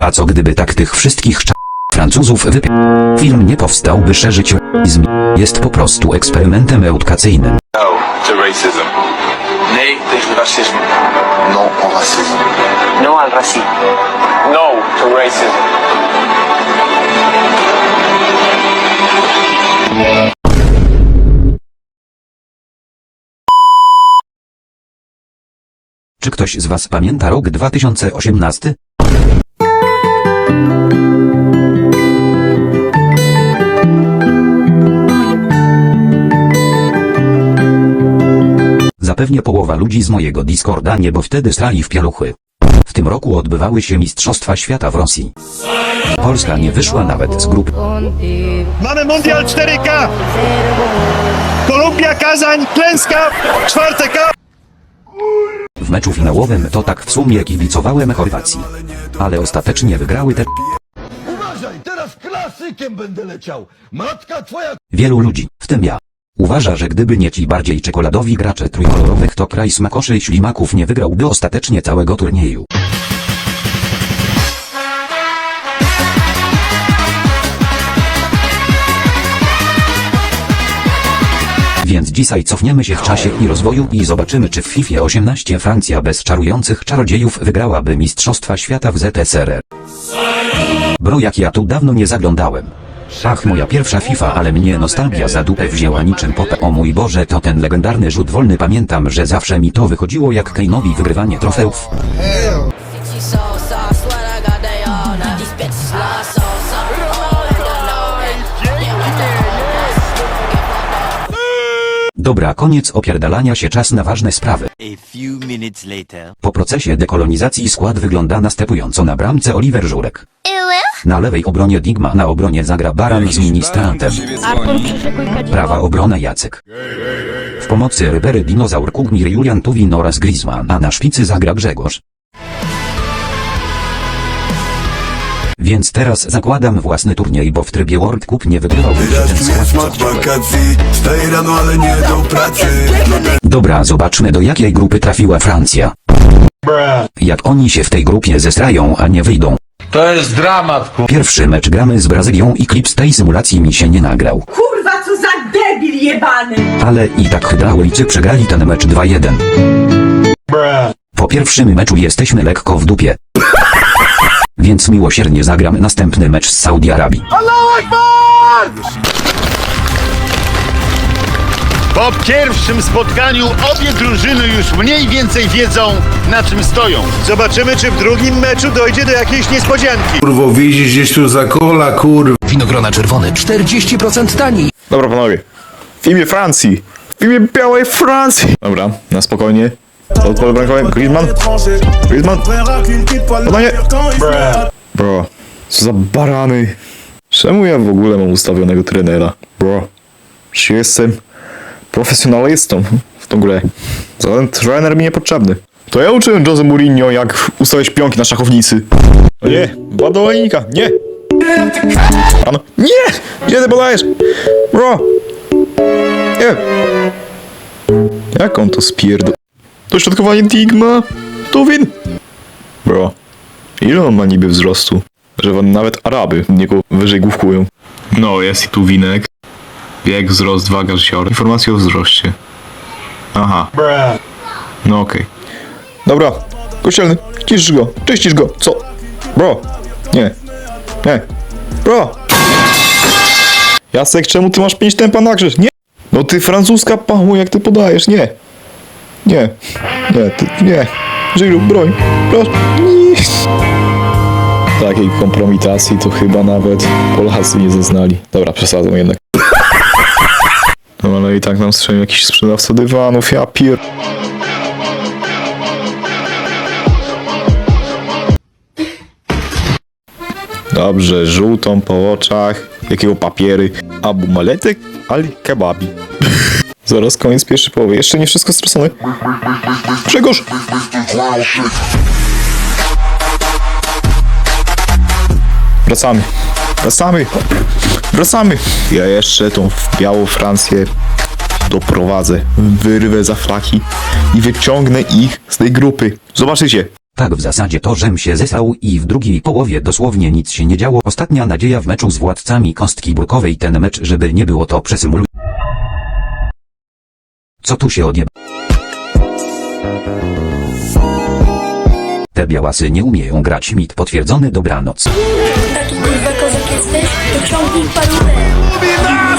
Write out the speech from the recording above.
A co gdyby tak tych wszystkich. Francuzów wypie... Film nie powstałby szerzyć izm. Jest po prostu eksperymentem edukacyjnym. No to racism. Nee tegen racisme. Non au racisme. No al racismo. No to racism. Czy ktoś z was pamięta rok 2018? Zapewnie połowa ludzi z mojego Discorda nie, bo wtedy strali w pieluchy. W tym roku odbywały się Mistrzostwa Świata w Rosji. Polska nie wyszła nawet z grupy. Mamy Mundial 4K! Kolumbia, Kazań, klęska, czwarte K! W meczu finałowym to tak w sumie kibicowałem Chorwacji. Ale ostatecznie wygrały te Uważaj, teraz klasykiem będę leciał. Matka twoja Wielu ludzi, w tym ja, uważa, że gdyby nie ci bardziej czekoladowi gracze trójkolorowych, to kraj smakoszy i ślimaków nie wygrałby ostatecznie całego turnieju. Więc dzisiaj cofniemy się w czasie i rozwoju i zobaczymy czy w FIFA 18 Francja bez czarujących czarodziejów wygrałaby Mistrzostwa Świata w ZSRR. Bro jak ja tu dawno nie zaglądałem. Ach moja pierwsza FIFA ale mnie nostalgia za dupę wzięła niczym popę o mój Boże to ten legendarny rzut wolny pamiętam że zawsze mi to wychodziło jak Kane'owi wygrywanie trofeów. Dobra koniec opierdalania się czas na ważne sprawy. A few minutes later. Po procesie dekolonizacji skład wygląda następująco na bramce Oliver Żurek. Na lewej obronie Digma na obronie zagra Baran z ministrantem. Prawa obrona Jacek. W pomocy Rybery Dinozaur Kugmir Julian Tuwin oraz Griezmann, a na szpicy zagra Grzegorz. Więc teraz zakładam własny turniej, bo w trybie World Cup nie wygrywałbym się ten skład. smak wakacji Wstaję rano, ale nie do pracy Dobra, zobaczmy do jakiej grupy trafiła Francja. Jak oni się w tej grupie zestrają, a nie wyjdą. To jest dramat, ku... Pierwszy mecz gramy z Brazylią i klip z tej symulacji mi się nie nagrał. Kurwa, co za debil jebany! Ale i tak Hydraulicy przegrali ten mecz 2-1. Po pierwszym meczu jesteśmy lekko w dupie. Więc miłosiernie zagram następny mecz z Saudi Arabii. Po pierwszym spotkaniu obie drużyny już mniej więcej wiedzą na czym stoją. Zobaczymy, czy w drugim meczu dojdzie do jakiejś niespodzianki. Kurwo, widzisz gdzieś tu za kola, kur... Winogrona czerwone 40% taniej. Dobra panowie, w imię Francji, w imię białej Francji. Dobra, na spokojnie. Od pole bramkowe, Griezmann, Griezmann, podanie. Bro, co za barany. Czemu ja w ogóle mam ustawionego trenera? Bro, czy jestem profesjonalistą w tą grę? Żaden trener mi niepotrzebny. To ja uczyłem Jose Mourinho jak ustawiać pionki na szachownicy. O nie, badolejnika, nie! Ano, nie! Gdzie ty podajesz? Bro! Nie! Jak on to spierdol... Dośrodkowanie Digma! Tuwin! Bro, ile on ma niby wzrostu? Że wam nawet Araby niego wyżej główkują. No, jest i Tuwinek. Wiek, wzrost, waga, życior. Informacje o wzroście. Aha. No okej. Dobra, kościelny, ciszysz go, czyścisz go, co? Bro, nie, nie, bro! Jacek, czemu ty masz 5 tempa na krzyż? Nie! No ty francuska pachu, jak ty podajesz, nie! Nie, nie, ty, nie. Żylu, broń, proszę. Takiej kompromitacji to chyba nawet Polacy nie zeznali. Dobra, przesadzą jednak. No ale i tak nam strzelił jakiś sprzedawca dywanów, ja pier... Dobrze, żółtą po oczach, jakiego papiery, abu maletek, al kebabi. Zaraz koniec pierwszej połowy, jeszcze nie wszystko stracone. Grzegorz! Wracamy, wracamy, wracamy. Ja jeszcze tą białą Francję doprowadzę, wyrwę za flaki i wyciągnę ich z tej grupy. Zobaczycie. Tak w zasadzie to żem się zesał i w drugiej połowie dosłownie nic się nie działo. Ostatnia nadzieja w meczu z władcami kostki burkowej ten mecz, żeby nie było to przesymuluj. Co tu się odjeb... Te białasy nie umieją grać mit potwierdzony dobranoc. Taki kurwa kozak jesteś, to ciągnij parówę.